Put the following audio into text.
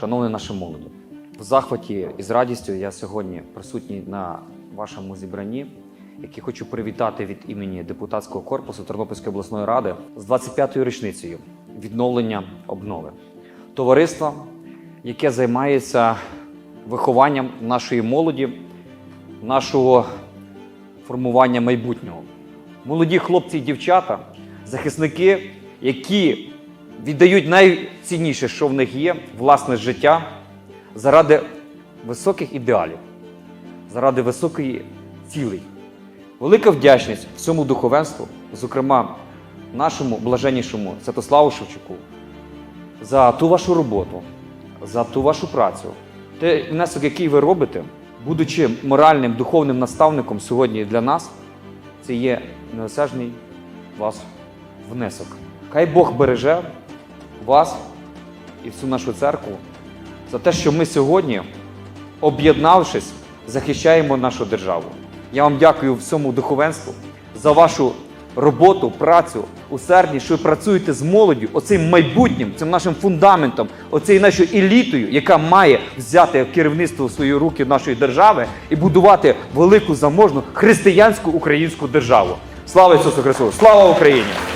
Шановні наші молоді, в захваті і з радістю я сьогодні присутній на вашому зібранні, який хочу привітати від імені депутатського корпусу Тернопільської обласної ради з 25-ю річницею відновлення обнови. Товариства, яке займається вихованням нашої молоді, нашого формування майбутнього. Молоді хлопці і дівчата, захисники, які віддають найцінніше, що в них є, власне життя, заради високих ідеалів, заради високої цілей. Велика вдячність всьому духовенству, зокрема нашому блаженнішому Святославу Шевчуку, за ту вашу роботу, за ту вашу працю, те внесок, який ви робите, будучи моральним духовним наставником сьогодні для нас, це є неосяжний ваш внесок. Хай Бог береже вас і всю нашу церкву за те, що ми сьогодні, об'єднавшись, захищаємо нашу державу. Я вам дякую всьому духовенству за вашу роботу, працю, усердність, що ви працюєте з молоддю, оцим майбутнім, цим нашим фундаментом, оцією нашою елітою, яка має взяти керівництво в свої руки нашої держави і будувати велику заможну християнську українську державу. Слава Ісусу Христу! Слава Україні!